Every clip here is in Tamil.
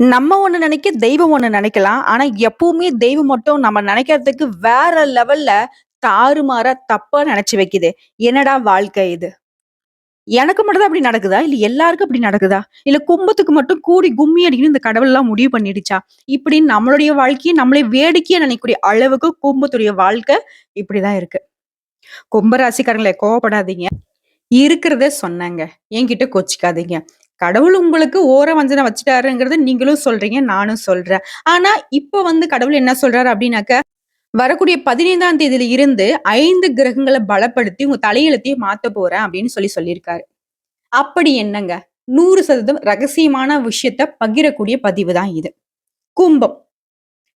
நம்ம ஒன்று நினைக்க, தெய்வம் ஒன்று நினைக்கலாம். ஆனா, எப்பவுமே தெய்வம் மட்டும் நம்ம நினைக்கிறதுக்கு வேற லெவல்ல தாறுமாறா தப்பா நினைச்சு வைக்குது. என்னடா வாழ்க்கை இது? எனக்கு மட்டும் தான் அப்படி நடக்குதா? இல்ல எல்லாருக்கும் அப்படி நடக்குதா? இல்ல கும்பத்துக்கு மட்டும் கூடி கும்மி அடிக்கணும்னு இந்த கடவுள் எல்லாம் முடிவு பண்ணிடுச்சா? இப்படின்னு நம்மளுடைய வாழ்க்கையை நம்மளே வேடிக்கையா நினைக்கக்கூடிய அளவுக்கு கும்பத்துடைய வாழ்க்கை இப்படிதான் இருக்கு. கும்பராசிக்காரங்களை கோவப்படாதீங்க. இருக்கிறத சொன்னாங்க என்கிட்ட கொச்சிக்காதீங்க கடவுள் உங்களுக்கு ஓர வஞ்சனை வச்சுட்டாருங்கிறத நீங்களும் சொல்றீங்க, நானும் சொல்றேன். ஆனா, இப்ப வந்து கடவுள் என்ன சொல்றாரு அப்படின்னாக்க, வரக்கூடிய 15ஆம் தேதியில இருந்து ஐந்து கிரகங்களை பலப்படுத்தி உங்க தலையெழுத்தையும் மாத்தப் போறேன் அப்படின்னு சொல்லி சொல்லியிருக்காரு. அப்படி என்னங்க? 100% ரகசியமான விஷயத்த பகிரக்கூடிய பதிவு தான் இது. கும்பம்.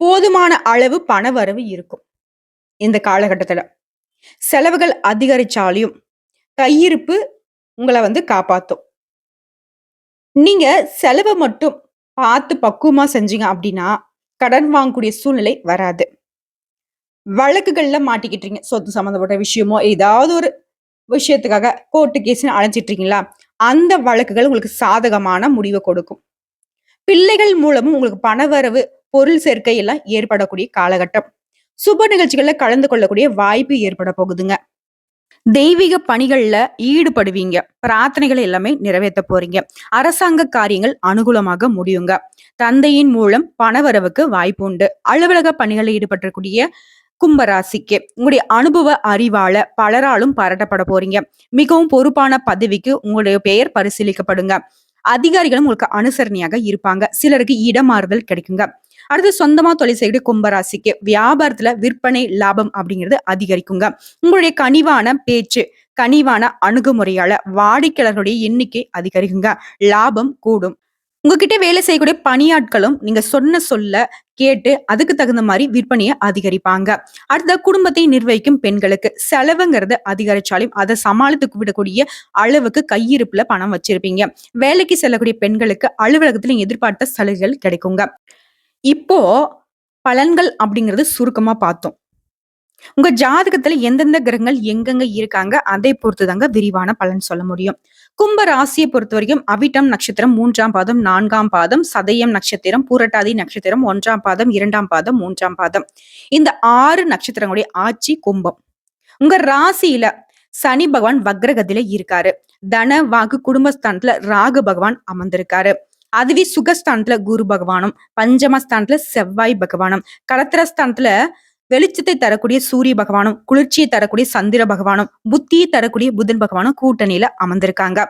போதுமான அளவு பண வரவு இருக்கும். இந்த காலகட்டத்துல. செலவுகள் அதிகரிச்சாலையும் கையிருப்பு உங்களை வந்து காப்பாத்தும். நீங்க செலவை மட்டும் பார்த்து பக்குவமா செஞ்சீங்க அப்படின்னா, கடன் வாங்கக்கூடிய சூழ்நிலை வராது. வழக்குகள்ல மாட்டிக்கிட்டீங்க. சொத்து சம்மந்தப்பட்ட விஷயமோ, ஏதாவது ஒரு விஷயத்துக்காக கோர்ட்டு கேஸ்ன்னு அழைச்சிட்டு இருக்கீங்களா? அந்த வழக்குகள் உங்களுக்கு சாதகமான முடிவை கொடுக்கும். பிள்ளைகள் மூலமும் உங்களுக்கு பணவரவு, பொருள் சேர்க்கை எல்லாம் ஏற்படக்கூடிய காலகட்டம். சுப நிகழ்ச்சிகளில் கலந்து கொள்ளக்கூடிய வாய்ப்பு ஏற்பட போகுதுங்க. தெய்வீக பணிகள்ல ஈடுபடுவீங்க. பிரார்த்தனைகள் எல்லாமே நிறைவேற்ற போறீங்க. அரசாங்க காரியங்கள் அனுகூலமாக முடியுங்க. தந்தையின் மூலம் பணவரவுக்கு வாய்ப்பு உண்டு. அலுவலக பணிகளில் ஈடுபட்டிருக்கக்கூடிய கும்பராசிக்கு உங்களுடைய அனுபவ அறிவால பலராலும் பாராட்டப்பட போறீங்க. மிகவும் பொறுப்பான பதவிக்கு உங்களுடைய பெயர் பரிசீலிக்கப்படுங்க. அதிகாரிகளும் உங்களுக்கு அனுசரணையாக இருப்பாங்க. சிலருக்கு இடமாறுதல் கிடைக்குங்க. அடுத்து சொந்தமா தொழில் செய்யக்கூடிய கும்பராசிக்கு வியாபாரத்துல விற்பனை லாபம் அப்படிங்கிறது அதிகரிக்குங்க. உங்களுடைய கனிவான பேச்சு, கனிவான அணுகுமுறையால வாடிக்கையாளர்களுடைய எண்ணிக்கை அதிகரிக்குங்க. லாபம் கூடும். உங்ககிட்ட வேலை செய்யக்கூடிய பணியாட்களும் நீங்க சொன்ன சொல்ல கேட்டு அதுக்கு தகுந்த மாதிரி விற்பனையை அதிகரிப்பாங்க. அடுத்த குடும்பத்தை நிர்வகிக்கும் பெண்களுக்கு செலவுங்கிறது அதிகரிச்சாலும் அதை சமாளித்து விடக்கூடிய அளவுக்கு கையிருப்புல பணம் வச்சிருப்பீங்க. வேலைக்கு செல்லக்கூடிய பெண்களுக்கு அலுவலகத்துல எதிர்பார்த்த சலுகைகள் கிடைக்குங்க. இப்போ பலன்கள் அப்படிங்கிறது சுருக்கமா பார்த்தோம். உங்க ஜாதகத்துல எந்தெந்த கிரகங்கள் எங்கெங்க இருக்காங்க, அதை பொறுத்து தாங்க விரிவான பலன் சொல்ல முடியும். கும்ப பொறுத்த வரைக்கும் அவிட்டம் நட்சத்திரம் மூன்றாம் பாதம், நான்காம் பாதம், சதயம் நட்சத்திரம், பூரட்டாதி நட்சத்திரம் ஒன்றாம் பாதம், இரண்டாம் பாதம், மூன்றாம் பாதம். இந்த ஆறு நட்சத்திரங்களுடைய ஆட்சி கும்பம். உங்க ராசியில சனி பகவான் வக்ரகதியில இருக்காரு. தன, வாக்கு, குடும்பஸ்தானத்துல ராகு பகவான் அமர்ந்திருக்காரு. அதுவே சுகஸ்தானத்துல குரு பகவானும், பஞ்சமஸ்தானத்துல செவ்வாய் பகவானும், கலத்திரஸ்தானத்துல வெளிச்சத்தை தரக்கூடிய சூரிய பகவானும், குளிர்ச்சியை தரக்கூடிய சந்திர பகவானும், புத்தியை தரக்கூடிய புதன் பகவானும் கூட்டணியில அமர்ந்திருக்காங்க.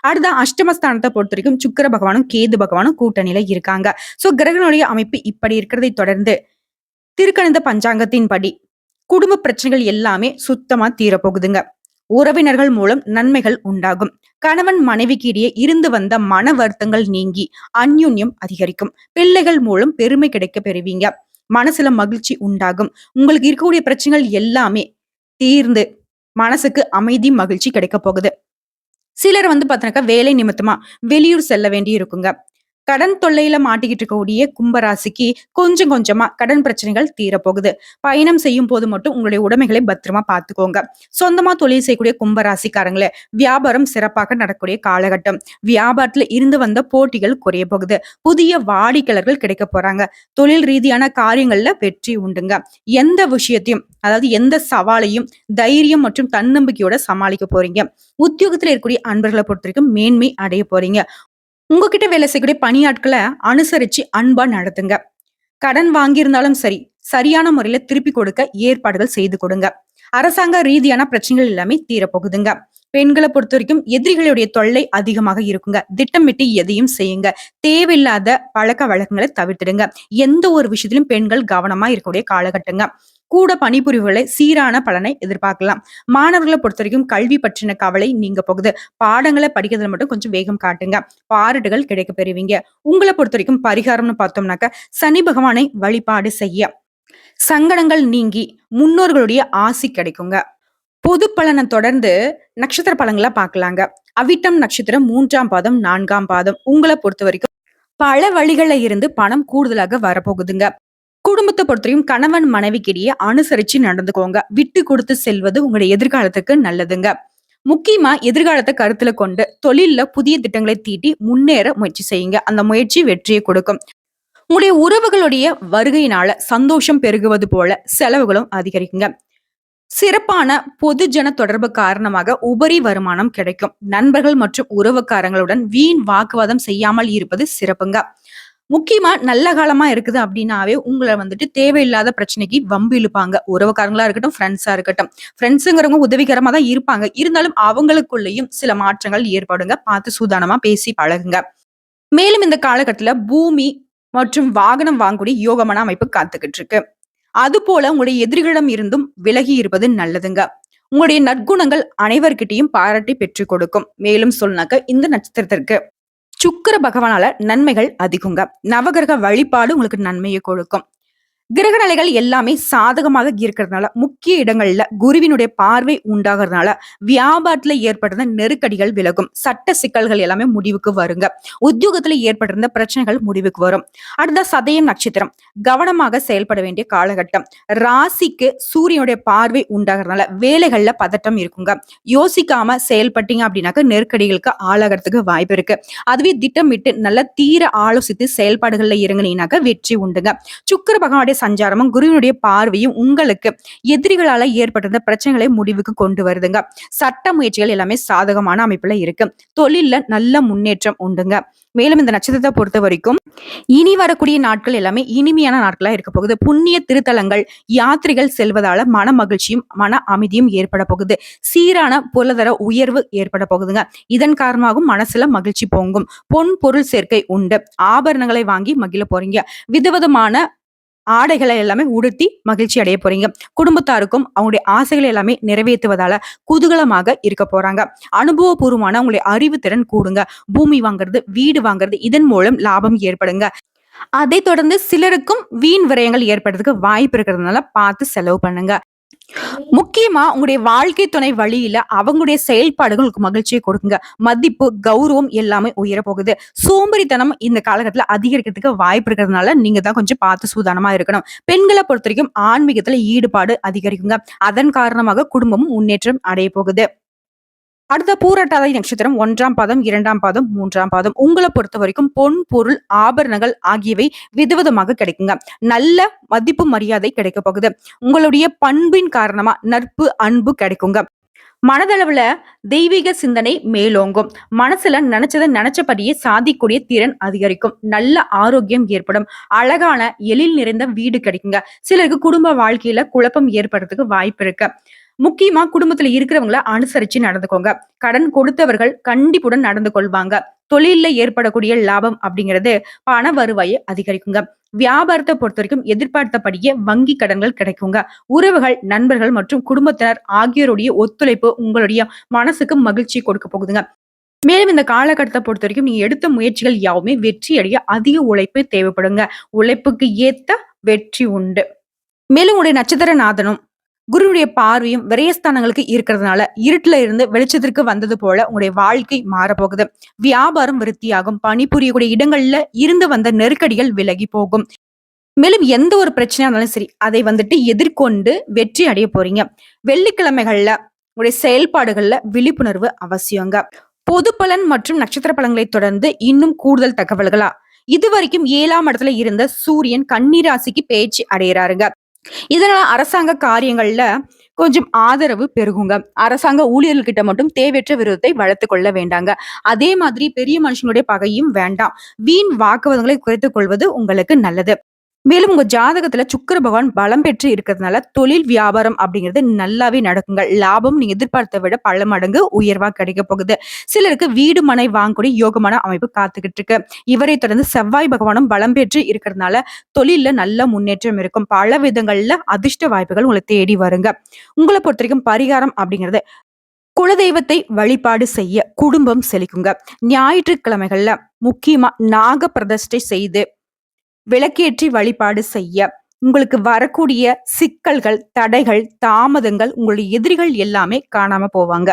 அடுத்த அஷ்டமஸ்தானத்தை பொறுத்தவரைக்கும் சுக்கிர பகவானும், கேது பகவானும் கூட்டணியில இருக்காங்க. சோ கிரகனுடைய அமைப்பு இப்படி இருக்கிறதை தொடர்ந்து திருக்கணித பஞ்சாங்கத்தின்படி குடும்ப பிரச்சனைகள் எல்லாமே சுத்தமா தீரப்போகுதுங்க. உறவினர்கள் மூலம் நன்மைகள் உண்டாகும். கணவன் மனைவிக்கு இடையே இருந்து வந்த மன வருத்தங்கள் நீங்கி அந்யுன்யம் அதிகரிக்கும். பிள்ளைகள் மூலம் பெருமை கிடைக்க பெறுவீங்க. மனசுல மகிழ்ச்சி உண்டாகும். உங்களுக்கு இருக்கக்கூடிய பிரச்சனைகள் எல்லாமே தீர்ந்து மனசுக்கு அமைதி, மகிழ்ச்சி கிடைக்க போகுது. சிலர் வந்து பார்த்தீங்கன்னாக்கா வேலை நிமித்தமா வெளியூர் செல்ல வேண்டி இருக்குங்க. கடன் தொல்லையில மாட்டிக்கிட்டு இருக்கக்கூடிய கும்பராசிக்கு கொஞ்சம் கொஞ்சமா கடன் பிரச்சனைகள் தீரப்போகுது. பயணம் செய்யும் போது மட்டும் உங்களுடைய உடைமைகளை பத்திரமா பார்த்துக்கோங்க. சொந்தமா தொழில் செய்யக்கூடிய கும்பராசிக்காரங்களே வியாபாரம் சிறப்பாக நடக்கக்கூடிய காலகட்டம். வியாபாரத்துல இருந்து வந்த போட்டிகள் குறைய போகுது. புதிய வாடிக்கையாளர்கள் கிடைக்க போறாங்க. தொழில் ரீதியான காரியங்கள்ல வெற்றி உண்டுங்க. எந்த விஷயத்தையும் அதாவது எந்த சவாலையும் தைரியம் மற்றும் தன்னம்பிக்கையோட சமாளிக்க போறீங்க. உத்தியோகத்துல இருக்கக்கூடிய அன்பர்களை பொறுத்தவரைக்கும் மேன்மை அடைய போறீங்க. உங்ககிட்ட வேலை செய்யக்கூடிய பணியாட்களை அனுசரிச்சு அன்பா நடத்துங்க. கடன் வாங்கியிருந்தாலும் சரி, சரியான முறையில திருப்பி கொடுக்க ஏற்பாடுகள் செய்து கொடுங்க. அரசாங்க ரீதியான பிரச்சனைகள் எல்லாமே தீரப்போகுதுங்க. பெண்கள பொறுத்தவரைக்கும் எதிரிகளுடைய தொல்லை அதிகமாக இருக்குங்க. திட்டமிட்டு எதையும் செய்யுங்க. தேவையில்லாத பழக்க வழக்கங்களை தவிர்த்துடுங்க எந்த ஒரு விஷயத்திலும் பெண்கள் கவனமா இருக்கக்கூடிய காலகட்டங்க. கூட பணிபுரிவுகளை சீரான பலனை எதிர்பார்க்கலாம். மாணவர்களை பொறுத்த வரைக்கும் கல்வி பற்றின கவலை நீங்க போகுது. பாடங்களை படிக்கிறதுல மட்டும் கொஞ்சம் வேகம் காட்டுங்க. பாராட்டுகள் கிடைக்கப் பெறுவீங்க. உங்களை பொறுத்த வரைக்கும் பரிகாரம்னு பார்த்தோம்னாக்க, சனி பகவானை வழிபாடு செய்ய சங்கடங்கள் நீங்கி முன்னோர்களுடைய ஆசி கிடைக்குங்க. பொது பலனை தொடர்ந்து நட்சத்திர பலங்களை பார்க்கலாங்க. அவிட்டம் நட்சத்திரம் மூன்றாம் பாதம், நான்காம் பாதம். உங்கள பொறுத்தவரைக்கும் பல வழிகளில் இருந்து பணம் கூடுதலாக வரப்போகுதுங்க. குடும்பத்தை பொறுத்தவரைக்கும் கணவன் மனைவிக்கிடையே அனுசரிச்சு நடந்துக்கோங்க. விட்டு கொடுத்து செல்வது உங்களுடைய எதிர்காலத்துக்கு நல்லதுங்க. முக்கியமா எதிர்காலத்தை கருத்துல கொண்டு தொழில்ல புதிய திட்டங்களை தீட்டி முன்னேற முயற்சி செய்யுங்க. அந்த முயற்சி வெற்றியை கொடுக்கும். உங்களுடைய உறவுகளுடைய வருகையினால சந்தோஷம் பெருகுவது போல செலவுகளும் அதிகரிக்குங்க. சிறப்பான பொதுஜன தொடர்பு காரணமாக உபரி வருமானம் கிடைக்கும். நண்பர்கள் மற்றும் உறவுக்காரங்களுடன் வீண் வாக்குவாதம் செய்யாமல் இருப்பது சிறப்புங்க. முக்கியமா நல்ல காலமா இருக்குது அப்படின்னாவே உங்களை வந்துட்டு தேவையில்லாத பிரச்சனைக்கு வம்பு இழுப்பாங்க. உறவுக்காரங்களா இருக்கட்டும் ஃப்ரெண்ட்ஸா இருக்கட்டும். ஃப்ரெண்ட்ஸுங்கிறவங்க உதவிகரமா தான் இருப்பாங்க. இருந்தாலும் அவங்களுக்குள்ளேயும் சில மாற்றங்கள் ஏற்படுங்க. பார்த்து சூதானமா பேசி பழகுங்க. மேலும் இந்த காலகட்டத்துல பூமி மற்றும் வாகனம் வாங்கக்கூடிய யோகமான அமைப்பு காத்துக்கிட்டு இருக்கு. அது போல உங்களுடைய எதிரிகளிடம் இருந்தும் விலகி இருப்பது நல்லதுங்க. உங்களுடைய நற்குணங்கள் அனைவர்கிட்டையும் பாராட்டி பெற்றுக் கொடுக்கும். மேலும் சொன்னாக்க இந்த நட்சத்திரத்திற்கு சுக்கிர பகவானால நன்மைகள் அதிகங்க. நவகிரக வழிபாடு உங்களுக்கு நன்மையை கொடுக்கும். கிரக நிலைகள் எல்லாமே சாதகமாக இருக்கிறதுனால முக்கிய இடங்கள்ல குருவினுடைய பார்வை உண்டாகிறதுனால வியாபாரத்துல ஏற்பட்டிருந்த நெருக்கடிகள் விலகும். சட்ட சிக்கல்கள் எல்லாமே முடிவுக்கு வருங்க. உத்தியோகத்துல ஏற்பட்டிருந்த பிரச்சனைகள் முடிவுக்கு வரும். அடுத்த சதயம் நட்சத்திரம். கவனமாக செயல்பட வேண்டிய காலகட்டம். ராசிக்கு சூரியனுடைய பார்வை உண்டாகிறதுனால வேலைகள்ல பதட்டம் இருக்குங்க. யோசிக்காம செயல்பட்டீங்க அப்படின்னாக்க நெருக்கடிகளுக்கு ஆளாகிறதுக்கு வாய்ப்பு இருக்கு. அதுவே திட்டமிட்டு நல்ல தீர ஆலோசித்து செயல்பாடுகள்ல இறங்கினீங்கன்னாக்க வெற்றி உண்டுங்க. சுக்கர பகவானுடைய சஞ்சாரமும் குருவினுடைய பார்வையும் உங்களுக்கு எதிரிகளால ஏற்பட்டிருந்த பிரச்சனைகளை முடிவுக்கு கொண்டு வருதுங்க. சட்ட முயற்சிகள் எல்லாமே சாதகமான அமைப்புல இருக்கு. தொழில்ல நல்ல முன்னேற்றம் உண்டுங்க. மேலும் இந்த நட்சத்திரத்தை பொறுத்த வரைக்கும் இனி வரக்கூடிய நாட்கள் எல்லாமே இனிமையான நாட்களா இருக்க போகுது. புண்ணிய திருத்தலங்கள் யாத்திரைகள் செல்வதால மன மகிழ்ச்சியும் மன அமைதியும் ஏற்பட போகுது. சீரான பொருளாதார உயர்வு ஏற்பட போகுதுங்க. இதன் காரணமாகவும் மனசுல மகிழ்ச்சி பொங்கும். பொன் பொருள் சேர்க்கை உண்டு. ஆபரணங்களை வாங்கி மகிழ போறீங்க. விதவிதமான ஆடைகளை எல்லாமே உடுத்தி மகிழ்ச்சி அடைய போறீங்க. குடும்பத்தாருக்கும் அவங்களுடைய ஆசைகளை எல்லாமே நிறைவேற்றுவதால குதூகலமாக இருக்க போறாங்க. அனுபவபூர்வமான உங்களுடைய அறிவு திறன் கூடுங்க. பூமி வாங்குறது வீடு வாங்குறது இதன் மூலம் லாபம் ஏற்படுங்க. அதை தொடர்ந்து சிலருக்கும் வீண் விரயங்கள் ஏற்படுறதுக்கு வாய்ப்பு இருக்கிறதுனால பார்த்து செலவு பண்ணுங்க. முக்கியமா உங்களுடைய வாழ்க்கை துணை வழியில அவங்களுடைய செயல்பாடுகள் உங்களுக்கு மகிழ்ச்சியை கொடுக்குங்க. மதிப்பு கௌரவம் எல்லாமே உயர போகுது. சோம்பேறித்தனம் இந்த காலகட்டத்துல அதிகரிக்கிறதுக்கு வாய்ப்பு இருக்கிறதுனால நீங்க தான் கொஞ்சம் பார்த்து சூதானமா இருக்கணும். பெண்களை பொறுத்த வரைக்கும் ஆன்மீகத்துல ஈடுபாடு அதிகரிக்குங்க. அதன் காரணமாக குடும்பமும் முன்னேற்றம் அடைய போகுது. அடுத்த பூரட்டாதி நட்சத்திரம் ஒன்றாம் பாதம் இரண்டாம் பாதம் மூன்றாம் பாதம். உங்களை பொறுத்த வரைக்கும் பொன் பொருள் ஆபரணங்கள் ஆகியவை விதவிதமாக கிடைக்குங்க. நல்ல மதிப்பு மரியாதை கிடைக்க போகுது. உங்களுடைய பண்பின் காரணமா நட்பு அன்பு கிடைக்குங்க. மனதளவுல தெய்வீக சிந்தனை மேலோங்கும். மனசுல நினைச்சதை நினைச்சபடியே சாதிக்கூடிய திறன் அதிகரிக்கும். நல்ல ஆரோக்கியம் ஏற்படும். அழகான எழில் நிறைந்த வீடு கிடைக்குங்க. சிலருக்கு குடும்ப வாழ்க்கையில குழப்பம் ஏற்படுறதுக்கு வாய்ப்பு இருக்கு. முக்கியமா குடும்பத்துல இருக்கிறவங்கள அனுசரிச்சு நடந்துக்கோங்க. கடன் கொடுத்தவர்கள் கண்டிப்புடன் நடந்து கொள்வாங்க. தொழில்ல ஏற்படக்கூடிய லாபம் அப்படிங்கிறது பண வருவாயை அதிகரிக்குங்க. வியாபாரத்தை பொறுத்த வரைக்கும் எதிர்பார்த்தபடியே வங்கி கடன்கள் கிடைக்குங்க. உறவுகள் நண்பர்கள் மற்றும் குடும்பத்தினர் ஆகியோருடைய ஒத்துழைப்பு உங்களுடைய மனசுக்கு மகிழ்ச்சி கொடுக்க போகுதுங்க. மேலும் இந்த காலகட்டத்தை பொறுத்த வரைக்கும் நீங்க எடுத்த முயற்சிகள் யாவுமே வெற்றி அடைய அதிக உழைப்பு தேவைப்படுங்க. உழைப்புக்கு ஏத்த வெற்றி உண்டு. மேலும் உடைய நட்சத்திர நாதனும் குருவுடைய பார்வையும் விரயஸ்தானங்களுக்கு இருக்கிறதுனால இருட்டுல இருந்து வெளிச்சத்திற்கு வந்தது போல உங்களுடைய வாழ்க்கை மாறப்போகுது. வியாபாரம் விருத்தியாகும். பணிபுரியக்கூடிய இடங்கள்ல இருந்து வந்த நெருக்கடிகள் விலகி போகும். மேலும் எந்த ஒரு பிரச்சனையா இருந்தாலும் சரி அதை வந்துட்டு எதிர்கொண்டு வெற்றி அடைய போறீங்க. வெள்ளிக்கிழமைகள்ல உங்களுடைய செயல்பாடுகள்ல விழிப்புணர்வு அவசியங்க. பொது பலன் மற்றும் நட்சத்திர பலன்களை தொடர்ந்து இன்னும் கூடுதல் தகவல்களா? இது வரைக்கும் ஏழாம் இடத்துல இருந்த சூரியன் கன்னிராசிக்கு பேச்சு அடையிறாருங்க இதனால அரசாங்க காரியங்கள்ல கொஞ்சம் ஆதரவு பெருகுங்க. அரசாங்க ஊழியர்கிட்ட மட்டும் தேவையற்ற விரோதத்தை வளர்த்து கொள்ள வேண்டாங்க. அதே மாதிரி பெரிய மனுஷனுடைய பகையும் வேண்டாம். வீண் வாக்குவாதங்களை குறைத்துக் கொள்வது உங்களுக்கு நல்லது. மேலும் உங்க ஜாதகத்துல சுக்கர பகவான் பலம் பெற்று இருக்கிறதுனால தொழில் வியாபாரம் அப்படிங்கிறது நல்லாவே நடக்குங்க. லாபம் நீங்க எதிர்பார்த்த விட பல மடங்கு உயர்வா கிடைக்க போகுது. சிலருக்கு வீடு மனை வாங்கக்கூடிய யோகமான அமைப்பு காத்துக்கிட்டு இருக்கு. இவரை தொடர்ந்து செவ்வாய் பகவானும் பலம் பெற்று இருக்கிறதுனால தொழில்ல நல்ல முன்னேற்றம் இருக்கும். பல விதங்கள்ல அதிர்ஷ்ட வாய்ப்புகள் உங்களை தேடி வருங்க. உங்களை பொறுத்த வரைக்கும் பரிகாரம் அப்படிங்கிறது குலதெய்வத்தை வழிபாடு செய்ய குடும்பம் செழிக்குங்க. ஞாயிற்றுக்கிழமைகள்ல முக்கியமா நாக பிரதிஷ்டை செய்து விளக்கேற்றி வழிபாடு செய்ய. உங்களுக்கு வரக்கூடிய சிக்கல்கள் தடைகள் தாமதங்கள் உங்களுடைய எதிரிகள் எல்லாமே காணாம போவாங்க.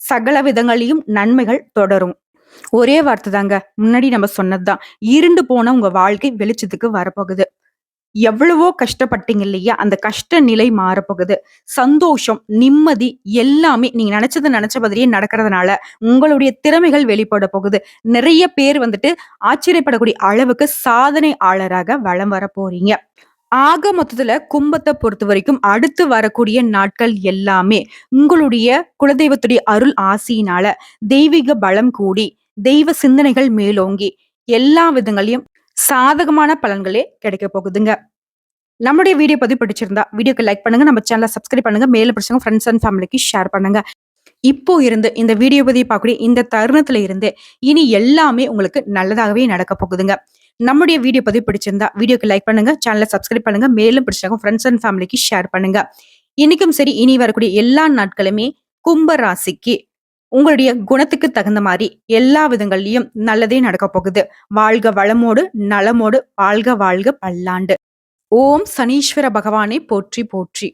சகல விதங்களையும் நன்மைகள் தொடரும். ஒரே வார்த்தை தாங்க. முன்னாடி நம்ம சொன்னதுதான். இருண்டு போன உங்க வாழ்க்கை வெளிச்சத்துக்கு வரப்போகுது. எவ்வளவோ கஷ்டப்பட்டீங்க இல்லையா? அந்த கஷ்ட நிலை மாறப்போகுது. சந்தோஷம், நிம்மதி எல்லாமே நீங்க நெனச்சது நினைச்ச மாதிரியே நடக்கிறதுனால, உங்களுடைய திறமைகள் வெளிப்பட போகுது. நிறைய பேர் வந்துட்டு ஆச்சரியப்படக்கூடிய அளவுக்கு சாதனையாளராக வலம் வரப் போறீங்க. ஆக மொத்தத்துல கும்பத்தை பொறுத்த வரைக்கும் அடுத்து வரக்கூடிய நாட்கள் எல்லாமே உங்களுடைய குலதெய்வத்துடைய அருள் ஆசியினால தெய்வீக பலம் கூடி, தெய்வ சிந்தனைகள் மேலோங்கி, எல்லா விதங்களையும் சாதகமான பலன்களே கிடைக்கப் போகுதுங்க. நம்முடைய வீடியோ பதிவு பிடிச்சிருந்தா, வீடியோக்கு லைக் பண்ணுங்க. நம்ம சேனலை சப்ஸ்கிரைப் பண்ணுங்க. மேலும் பிடிச்சவங்க ஃப்ரெண்ட்ஸ் அண்ட் ஃபேமிலிக்கு ஷேர் பண்ணுங்க. இப்போ இருந்து இந்த வீடியோ பதிவு பார்க்கக்கூடிய இந்த தருணத்துல இருந்து, இனி எல்லாமே உங்களுக்கு நல்லதாகவே நடக்கப் போகுதுங்க. நம்முடைய வீடியோ பதிவு பிடிச்சிருந்தா, வீடியோக்கு லைக் பண்ணுங்க. சேனலை சப்ஸ்கிரைப் பண்ணுங்க. மேலும் பிடிச்சவங்க ஃப்ரெண்ட்ஸ் அண்ட் ஃபேமிலிக்கு ஷேர் பண்ணுங்க. இன்னைக்கும் சரி, இனி வரக்கூடிய எல்லா நாட்களுமே கும்ப ராசிக்கு உங்களுடைய குணத்துக்கு தகுந்த மாதிரி எல்லா விதங்கள்லயும் நல்லதே நடக்க போகுது. வாழ்க வளமோடு, நலமோடு, வாழ்க வாழ்க பல்லாண்டு. ஓம் சனீஸ்வர பகவானே போற்றி போற்றி.